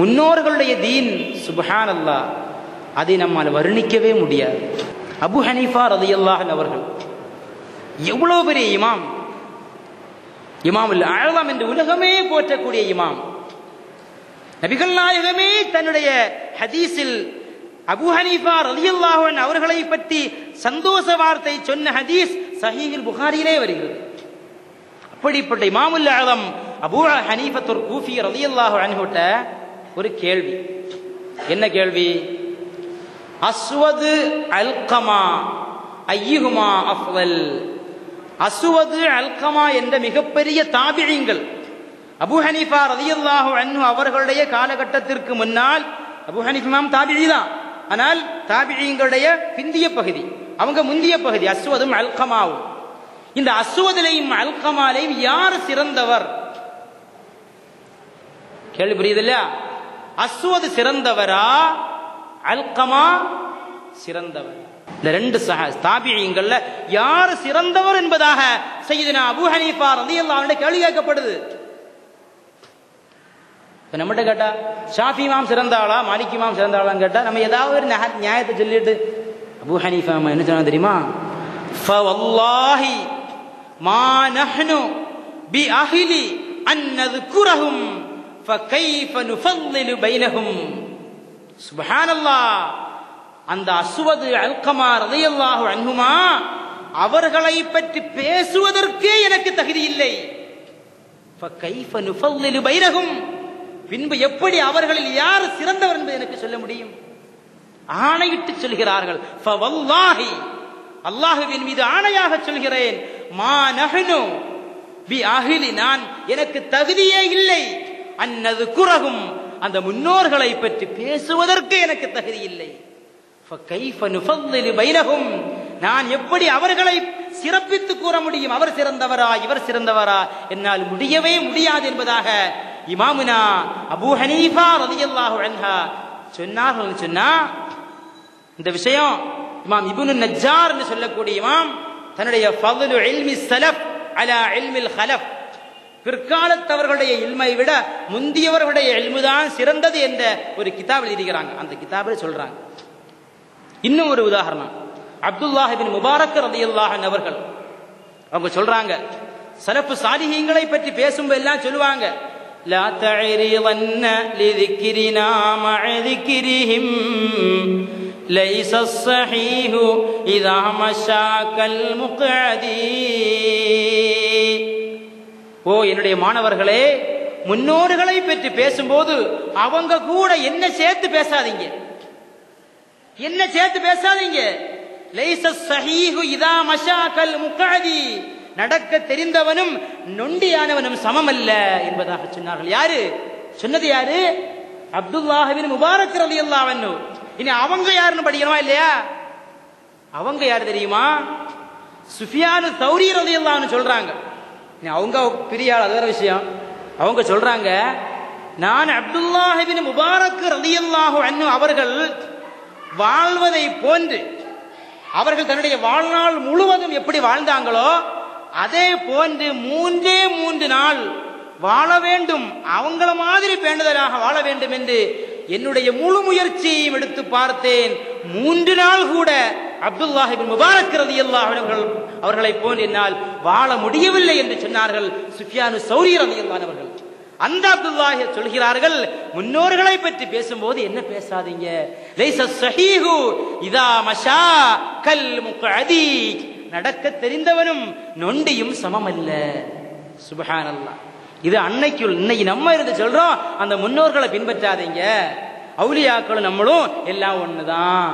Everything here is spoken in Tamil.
முன்னோர்களுடைய தீன் சுபஹான் அல்லாஹ் அதை நம்மால் வர்ணிக்கவே முடியாது. அபு ஹனீஃபா ரதியல்லாஹன் அவர்கள் எவ்வளோ பெரிய இமாம்? இமாம் அழலாம் என்று உலகமே போற்றக்கூடிய இமாம். நபிகள் நாயகமே தன்னுடைய ஹதீஸில் அபு ஹனீஃபா ரலியல்லாஹன் அவர்களை பற்றி சந்தோஷ வார்த்தை சொன்ன ஹதீஸ் சஹீஹில் புகாரியிலே வருகிறது. அப்படிப்பட்ட இமாமுல் ஆலம் அபூ ஹனீஃபத்துர் கூஃபி ரலியல்லாஹு அன்ஹுட்ட ஒரு கேள்வி. என்ன கேள்வி? அஸ்வது அல்கமா ஐயுகுமா அஃவல். அசுவது அல்கமா என்ற மிகப்பெரிய தாபிழிங்கள் அபு ஹனீஃபா ரலியல்லாஹு அன்னு அவர்களுடைய காலகட்டத்திற்கு முன்னால் அபு ஹனீஃபாம் தாபிழி தான். ஆனால் தாபிழிங்களுடைய பிந்திய பகுதி அவங்க முந்திய பகுதி அஸ்வதும் அல்கமாவும். இந்த அஸ்வதிலையும் அல்கமாலையும் யார் சிறந்தவர்? கேள்வி புரியுது இல்லையா? அஸ்வது சிறந்தவரா அல்கமா சிறந்தவர். இந்த ரெண்டு சஹ தாபியங்கள்ல யாரு சிறந்தவர் என்பதாக செய்தினா அபு ஹனீஃபா ரதி அல்லாவிட கேள்வி கேட்கப்படுது இப்போ நம்மகிட்ட கேட்டா ஷாஃபி மாம் சிறந்தாளா மாலிக் மாம் சிறந்தாளான்னு கேட்டா நம்ம ஏதாவது ஒரு நியாயத்தை சொல்லிட்டு அபு ஹனீஃபா என்ன சொன்னா தெரியுமா? ஃபவல்லாஹி மா நஹ்னு பி அஹிலி அன்னது நذكرهم அந்த அசுவது அல்கமா ரதையல்லாஹு அன்குமா அவர்களை பற்றி பேசுவதற்கே எனக்கு தகுதி இல்லை. பின்பு எப்படி அவர்களில் யார் சிறந்தவர் என்பது எனக்கு சொல்ல முடியும்? ஆணையிட்டு சொல்கிறார்கள் அல்லாஹுவின் மீது ஆணையாக சொல்கிறேன் மா நகனு பி அகிலி நான் எனக்கு தகுதியே இல்லை. அன்னது குரகும். அந்த முன்னோர்களை பற்றி பேசுவதற்கு எனக்கு தகுதி இல்லை நான் எப்படி அவர்களை சிறப்பித்து கூற முடியும்? அவர் சிறந்தவரா? இவர் சிறந்தவரா? என்னால் முடியவே முடியாது என்பதாக இமாமுனா அபு ஹனீஃபா ரதியல்லாஹு அன்ஹா சொன்னார்கள் சொன்னா இந்த விஷயம் இமாம் இபுனு என்று சொல்லக்கூடிய இமாம் தன்னுடைய ஃபதுலு இல்மி சலஃப் அலா இல்மில் ஹலப் பிற்காலத்தவர்களுடைய இல்மை விட முந்தியவர்களுடைய இல்முதான் சிறந்தது என்ற ஒரு கிதாப் எழுதிக்கிறாங்க அந்த கிதாபில் சொல்றாங்க இன்னும் ஒரு உதாரணம் அப்துல்லாஹ் பின் முபாரக் ரலியல்லாஹு அன்ஹு அவர்கள் அவங்க சொல்றாங்க சலப்பு சாலிஹீங்களை பற்றி பேசும்போது எல்லாம் சொல்லுவாங்க لا تعرضن لذكرنا مع ذكرهم ليس الصحيح إذا مشاك المقعدي ஓ என்னுடைய மாணவர்களே முன்னோர்களை பற்றி பேசும்போது அவங்க கூட என்ன சேர்த்து பேசாதீங்க. என்ன சேர்த்து பேசாதீங்க? இதா நடக்க தெரிந்தவனும் நொண்டியானவனும் சமம் அல்ல என்பதாக சொன்னார்கள். யாரு? சொன்னது யாரு? அப்துல்லாஹவின் முபாரக் ரலியல்லாஹு அன்ஹு. இனி அவங்க யாருன்னு படிக்கணுமா இல்லையா? அவங்க யார் தெரியுமா? சுஃபியானு தௌரி ரலியல்லாஹு சொல்றாங்க. அவங்க பெரிய ஆள் அது வேற விஷயம். அவங்க சொல்றாங்க நான் அப்துல்லாஹிபின் முபாரக் ரலியல்லாஹு அன்ஹு அவர்கள் வாழ்வதை போன்று அவர்கள் தன்னுடைய வாழ்நாள் முழுவதும் எப்படி வாழ்ந்தாங்களோ அதே போன்று மூன்றே மூன்று நாள் வாழ வேண்டும் அவங்கள மாதிரி பேண்டுதலாக வாழ வேண்டும் என்று என்னுடைய முழு முயற்சியையும் எடுத்து பார்த்தேன். மூன்று நாள் கூட அப்துல்லாஹிபின் முபாரக் ரலியல்லாஹு அவர்கள் அவர்களை போன்று என்னால் வாழ முடியவில்லை என்று சொன்னார்கள் சுஃபியானு சௌரி ரதி அவர்கள். அந்த அப்துல்லாஹி சொல்கிறார்கள் முன்னோர்களை பற்றி பேசும்போது என்ன பேசாதீங்க? லைச சஹீஹு இதா மஷா கல் முகதி நடக்க தெரிந்தவனும் நொண்டியும் சமமல்ல. சுபஹானல்லாஹ். இது அன்னைக்கு இன்னைக்கு நம்ம இருந்து சொல்றோம் அந்த முன்னோர்களை பின்பற்றாதீங்க. அவுலியாக்களும் நம்மளும் எல்லாம் ஒண்ணுதான்.